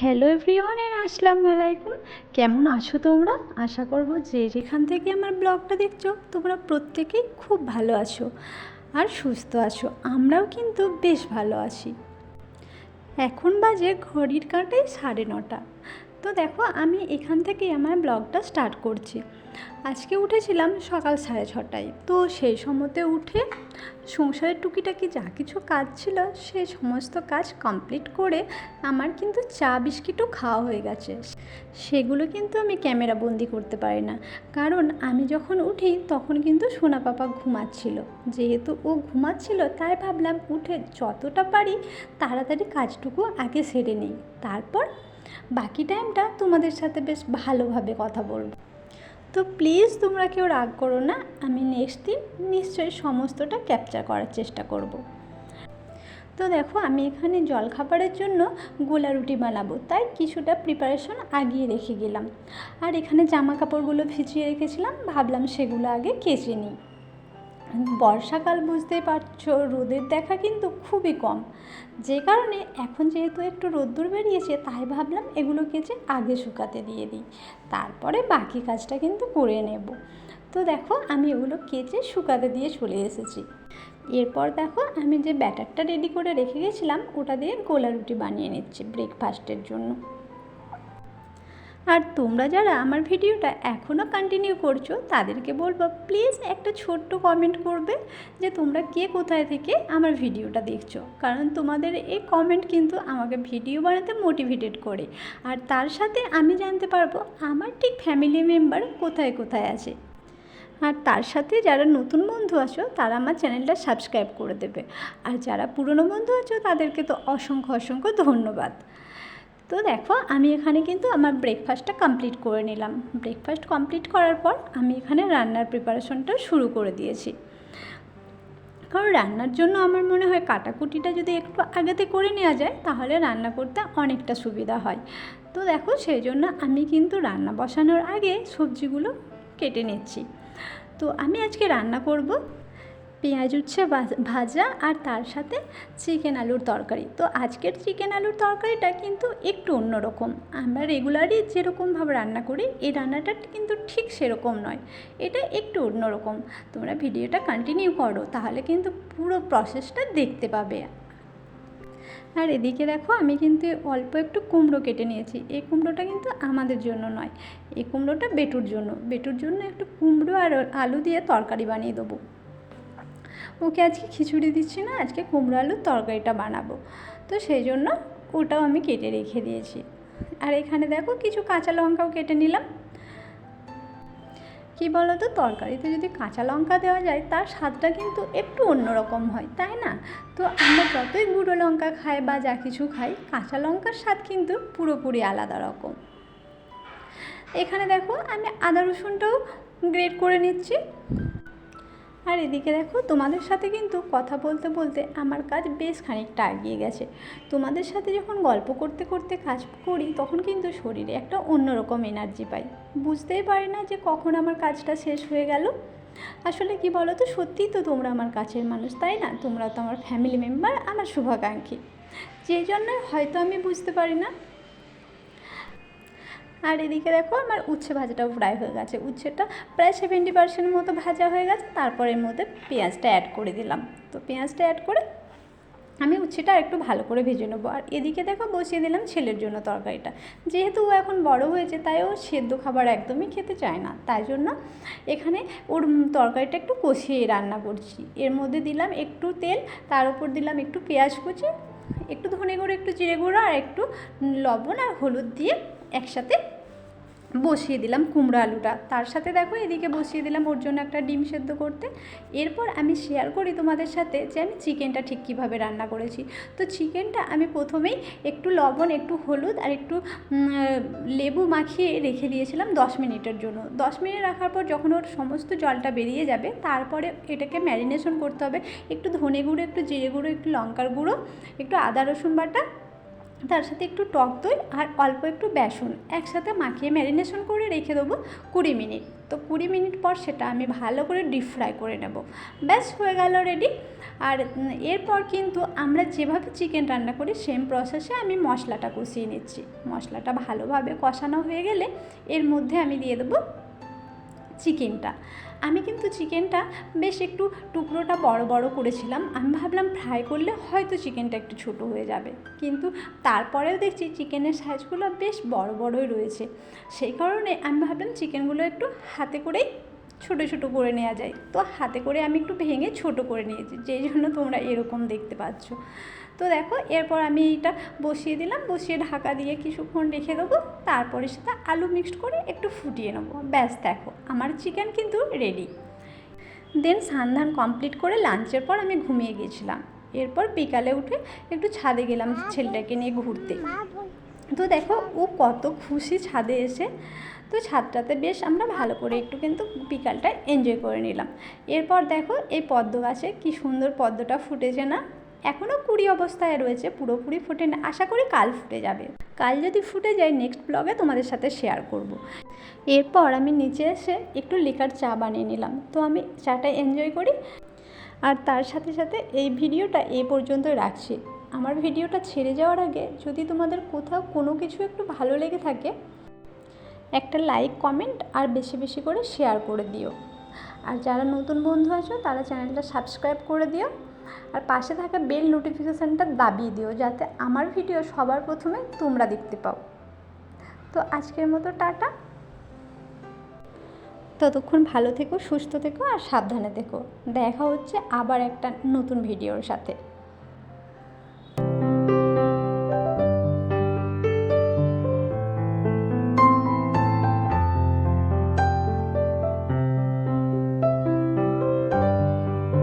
Hello everyone এর আসসালামু আলাইকুম কেমন আছো তোমরা? আশা করব যে যেখান থেকে আমার ব্লগটা দেখছ, তোমরা প্রত্যেকেই খুব ভালো আছো আর সুস্থ আছো। আমরাও কিন্তু বেশ ভালো আছি। এখন বাজে ঘড়ির কাঁটায় সাড়ে নটা। তো দেখো, আমি এখান থেকে আমার ব্লগটা স্টার্ট করছি। আজকে উঠেছিলাম সকাল সাড়ে ছটায়। তো সেই সময়তে উঠে সংসারের টুকিটাকি যা কিছু কাজ ছিল সেই সমস্ত কাজ কমপ্লিট করে আমার কিন্তু চা, বিস্কিটও খাওয়া হয়ে গেছে। সেগুলো কিন্তু আমি ক্যামেরা বন্দি করতে পারি না। কারণ আমি যখন উঠি, তখন কিন্তু সোনা পাপা ঘুমাচ্ছিল। যেহেতু ও ঘুমাচ্ছিল, তাই ভাবলাম উঠে যতটা পারি তাড়াতাড়ি কাজটুকু আগে সেরে নিই। তারপর বাকি টাইমটা তোমাদের সাথে বেশ ভালোভাবে কথা বলব। তো প্লিজ তোমরা কেউ রাগ করো না, আমি নেক্সট দিন নিশ্চয়ই সমস্তটা ক্যাপচার করার চেষ্টা করব। তো দেখো, আমি এখানে জলখাবারের জন্য গোলা রুটি বানাবো, তাই কিছুটা প্রিপারেশন আগিয়ে রেখে গেলাম আর এখানে জামা কাপড়গুলো ভিজিয়ে রেখেছিলাম, ভাবলাম সেগুলো আগে কেচে নিই বর্ষাকাল বুঝতেই পারছ, রোদের দেখা কিন্তু খুবই কম। যে কারণে এখন যেহেতু একটু রোদ্দুর বেরিয়েছে, তাই ভাবলাম এগুলো কেচে আগে শুকাতে দিয়ে দিই। তারপরে বাকি কাজটা কিন্তু করে নেব। তো দেখো, আমি এগুলো কেচে শুকাতে দিয়ে চলে এসেছি। এরপর দেখো, আমি যে ব্যাটারটা রেডি করে রেখে গেছিলাম, ওটা দিয়ে গোলা রুটি বানিয়ে নিচ্ছি ব্রেকফাস্টের জন্য। আর তোমরা যারা আমার ভিডিওটা এখনও কন্টিনিউ করছ, তাদেরকে বলব প্লিজ একটা ছোট্ট কমেন্ট করবে যে তোমরা কে কোথায় থেকে আমার ভিডিওটা দেখছ। কারণ তোমাদের এই কমেন্ট কিন্তু আমাকে ভিডিও বানাতে মোটিভেটেড করে। আর তার সাথে আমি জানতে পারব আমার ঠিক ফ্যামিলি মেম্বার কোথায় কোথায় আছে। আর তার সাথে যারা নতুন বন্ধু আছো, তারা আমার চ্যানেলটা সাবস্ক্রাইব করে দেবে। আর যারা পুরনো বন্ধু আছো, তাদেরকে তো অসংখ্য অসংখ্য ধন্যবাদ। তো দেখো, আমি এখানে কিন্তু আমার ব্রেকফাস্টটা কমপ্লিট করে নিলাম। ব্রেকফাস্ট কমপ্লিট করার পর আমি এখানে রান্নার প্রিপারেশনটা শুরু করে দিয়েছি। কারণ রান্নার জন্য আমার মনে হয় কাটাকুটিটা যদি একটু আগেতে করে নেওয়া যায়, তাহলে রান্না করতে অনেকটা সুবিধা হয়। তো দেখো, সেই জন্য আমি কিন্তু রান্না বসানোর আগে সবজিগুলো কেটে নিচ্ছি। তো আমি আজকে রান্না করব পেঁয়াজ উচ্ছে, ভাজা আর তার সাথে চিকেন আলুর তরকারি। তো আজকের চিকেন আলুর তরকারিটা কিন্তু একটু অন্যরকম। আমরা রেগুলারই যেরকমভাবে রান্না করি, এই রান্নাটা কিন্তু ঠিক সেরকম নয়। এটা একটু অন্যরকম। তোমরা ভিডিওটা কন্টিনিউ করো, তাহলে কিন্তু পুরো প্রসেসটা দেখতে পাবে। আর এদিকে দেখো, আমি কিন্তু অল্প একটু কুমড়ো কেটে নিয়েছি। এই কুমড়োটা কিন্তু আমাদের জন্য নয়। এই কুমড়োটা বেটুর জন্য। বেটুর জন্য একটু কুমড়ো আর আলু দিয়ে তরকারি বানিয়ে দেবো। ওকে আজকে খিচুড়ি দিচ্ছি না, আজকে কুমড়ো আলুর তরকারিটা বানাবো। তো সেই জন্য ওটাও আমি কেটে রেখে দিয়েছি। আর এখানে দেখো কিছু কাঁচা লঙ্কাও কেটে নিলাম। কী বলো তো তরকারিতে যদি কাঁচা লঙ্কা দেওয়া যায়, তার স্বাদটা কিন্তু একটু অন্যরকম হয়, তাই না? তো আমরা যতই গুঁড়ো লঙ্কা খাই বা যা কিছু খাই, কাঁচা লঙ্কার স্বাদ কিন্তু পুরোপুরি আলাদা রকম। এখানে দেখো আমি আদা রসুনটাও গ্রেট করে নিচ্ছি। আর এদিকে দেখো, তোমাদের সাথে কিন্তু কথা বলতে বলতে আমার কাজ বেশ খানিকটা এগিয়ে গেছে। তোমাদের সাথে যখন গল্প করতে করতে কাজ করি, তখন কিন্তু শরীরে একটা অন্যরকম এনার্জি পাই। বুঝতেই পারি না যে কখন আমার কাজটা শেষ হয়ে গেল। আসলে কি বলো তো সত্যিই তো তোমরা আমার কাছের মানুষ, তাই না? তোমরা তো আমার ফ্যামিলি মেম্বার আমার শুভাকাঙ্ক্ষী। যেই জন্য হয়তো আমি বুঝতে পারি না। আর এদিকে দেখো আমার উচ্ছে ভাজাটাও ফ্রাই হয়ে গেছে। উচ্ছেটা প্রায় সেভেন্টি পার্সেন্ট মতো ভাজা হয়ে গেছে তারপর এর মধ্যে পেঁয়াজটা অ্যাড করে দিলাম। তো পেঁয়াজটা অ্যাড করে আমি উচ্ছেটা একটু ভালো করে ভেজে নেব। আর এদিকে দেখো বসিয়ে দিলাম ছেলের জন্য তরকারিটা। যেহেতু ও এখন বড় হয়েছে, তাই ও সেদ্ধ খাবার একদমই খেতে চায় না। তাই জন্য এখানে ওর তরকারিটা একটু কষিয়ে রান্না করছি। এর মধ্যে দিলাম একটু তেল, তার উপর দিলাম একটু পেঁয়াজ কুচি, একটু ধনে গুঁড়ো, একটু জিরে গুঁড়ো, আর একটু লবণ আর হলুদ দিয়ে একসাথে বসিয়ে দিলাম কুমড়ো আলুটা। তার সাথে দেখো এদিকে বসিয়ে দিলাম, ওর জন্য একটা ডিম সেদ্ধ করতে। এরপর আমি শেয়ার করি তোমাদের সাথে যে আমি চিকেনটা ঠিক কীভাবে রান্না করেছি। তো চিকেনটা আমি প্রথমেই একটু লবণ, একটু হলুদ আর একটু লেবু মাখিয়ে রেখে দিয়েছিলাম দশ মিনিটের জন্য। দশ মিনিট রাখার পর যখন ওর সমস্ত জলটা বেরিয়ে যাবে, তারপরে এটাকে ম্যারিনেশন করতে হবে। একটু ধনে গুঁড়ো, একটু জিরে গুঁড়ো, একটু লঙ্কার গুঁড়ো, একটু আদা রসুন বাটা তার সাথে একটু টক দই আর অল্প একটু বেসন একসাথে মাখিয়ে ম্যারিনেশন করে রেখে দেবো কুড়ি মিনিট। তো কুড়ি মিনিট পর সেটা আমি ভালো করে ডিপ ফ্রাই করে নেব। ব্যাস, হয়ে গেল রেডি আর এরপর কিন্তু আমরা যেভাবে চিকেন রান্না করি সেম প্রসেসে আমি মশলাটা কষিয়ে নিচ্ছি। মশলাটা ভালোভাবে কষানো হয়ে গেলে এর মধ্যে আমি দিয়ে দেবো চিকেনটা। আমি কিন্তু চিকেনটা বেশ একটু টুকরোটা বড় বড় করেছিলাম। আমি ভাবলাম ফ্রাই করলে হয়তো চিকেনটা একটু ছোটো হয়ে যাবে। কিন্তু তারপরেও দেখছি চিকেনের সাইজগুলো বেশ বড় বড়ই রয়েছে। সেই কারণে আমি ভাবলাম চিকেনগুলো একটু হাতে করেই ছোটো ছোটো করে নেওয়া যায়। তো হাতে করে আমি একটু ভেঙে ছোট করে নিয়েছি। যেই জন্য তোমরা এরকম দেখতে পাচ্ছ। তো দেখো, এরপর আমি এটা বসিয়ে দিলাম। বসিয়ে ঢাকা দিয়ে কিছুক্ষণ রেখে দেবো। তারপরে সেটা আলু মিক্সড করে একটু ফুটিয়ে নেব। ব্যাস দেখো, আমার চিকেন কিন্তু রেডি দেন সান্ধান কমপ্লিট করে লাঞ্চের পর আমি ঘুমিয়ে গেছিলাম। এরপর বিকালে উঠে একটু ছাদে গেলাম ছেলেটাকে নিয়ে ঘুরতে। তো দেখো, ও কত খুশি ছাদে এসে। তো ছাদটাতে বেশ আমরা ভালো করে একটু কিন্তু বিকালটা এনজয় করে নিলাম। এরপর দেখো, এই পদ্ম গাছে কি সুন্দর পদ্মটা ফুটেছে না? এখনও কুড়ি অবস্থায় রয়েছে, পুরোপুরি ফুটে না, আশা করি কাল ফুটে যাবে। কাল যদি ফুটে যায় নেক্সট ব্লগে তোমাদের সাথে শেয়ার করব। এরপর আমি নিচে এসে একটু লিকার চা বানিয়ে নিলাম। তো আমি চাটা এনজয় করি। আর তার সাথে সাথে এই ভিডিওটা এই পর্যন্ত রাখছি। আমার ভিডিওটা ছেড়ে যাওয়ার আগে যদি তোমাদের কোথাও কোনো কিছু একটু ভালো লেগে থাকে, একটা লাইক কমেন্ট আর বেশি বেশি করে শেয়ার করে দিও। আর যারা নতুন বন্ধু আছো, তারা চ্যানেলটা সাবস্ক্রাইব করে দিও। আর পাশে থাকা বেল নোটিফিকেশানটা দাবিয়ে দিও যাতে আমার ভিডিও সবার প্রথমে তোমরা দেখতে পাও। তো আজকের মতো টাটা। ততক্ষণ ভালো থেকো, সুস্থ থেকো আর সাবধানে থেকো। দেখা হচ্ছে আবার একটা নতুন ভিডিওর সাথে।